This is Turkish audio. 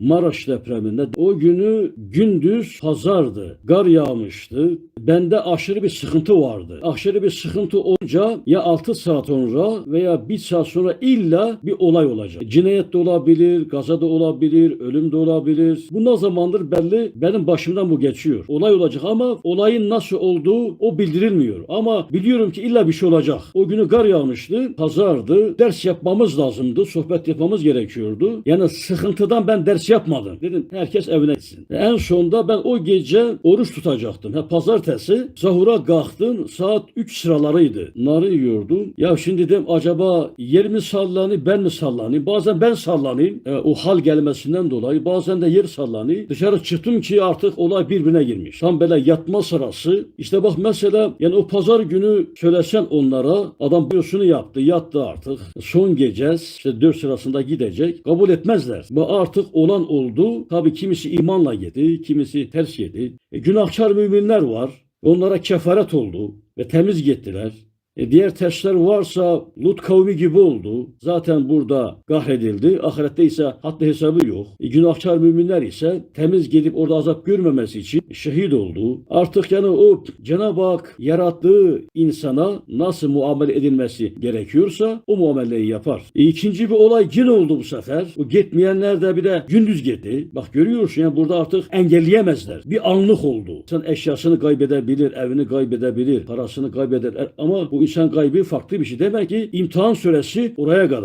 Maraş depreminde. O günü gündüz pazardı. Gar yağmıştı. Bende aşırı bir sıkıntı vardı. Aşırı bir sıkıntı olunca ya 6 saat sonra veya 1 saat sonra illa bir olay olacak. Cinayet de olabilir, gaza da olabilir, ölüm de olabilir. Bu ne zamandır belli benim başımdan bu geçiyor. Olay olacak ama olayın nasıl olduğu o bildirilmiyor. Ama biliyorum ki illa bir şey olacak. O günü gar yağmıştı, pazardı. Ders yapmamız lazımdı, sohbet yapmamız gerekiyordu. Yani sıkıntıdan ben ders yapmadım. Dedim herkes evine gitsin. En sonunda ben o gece oruç tutacaktım. Ha, pazartesi sahura kalktım. Saat 3 sıralarıydı. Narı yiyordum. Ya şimdi dedim acaba yer mi sallanıyor ben mi sallanayım? Bazen ben sallanayım. e, o hal gelmesinden dolayı. Bazen de yer sallanıyor. Dışarı çıktım ki artık olay birbirine girmiş. Tam böyle yatma sırası. İşte bak mesela yani o pazar günü söylesen onlara adam biyosunu yaptı. Yattı artık. Son gecez işte 4 sırasında gidecek. Kabul etmezler. Bu artık olan oldu. Tabii kimisi imanla yedi. Kimisi ters yedi. E, günahkar müminler var. Onlara kefaret oldu ve temiz gittiler. E diğer tersler varsa Lut kavmi gibi oldu. Zaten burada kahredildi. Ahirette ise haddi hesabı yok. E günahkar müminler ise temiz gidip orada azap görmemesi için şehit oldu. Artık yani o Cenab-ı Hak yarattığı insana nasıl muamele edilmesi gerekiyorsa o muameleyi yapar. E ikinci bir olay yine oldu bu sefer. O gitmeyenler de bir de gündüz gitti. Bak görüyorsun yani burada artık engelleyemezler. Bir anlık oldu. Sen eşyasını kaybedebilir, evini kaybedebilir, parasını kaybeder. Ama bu insan kaybı farklı bir şey. Demek ki imtihan süresi oraya kadar.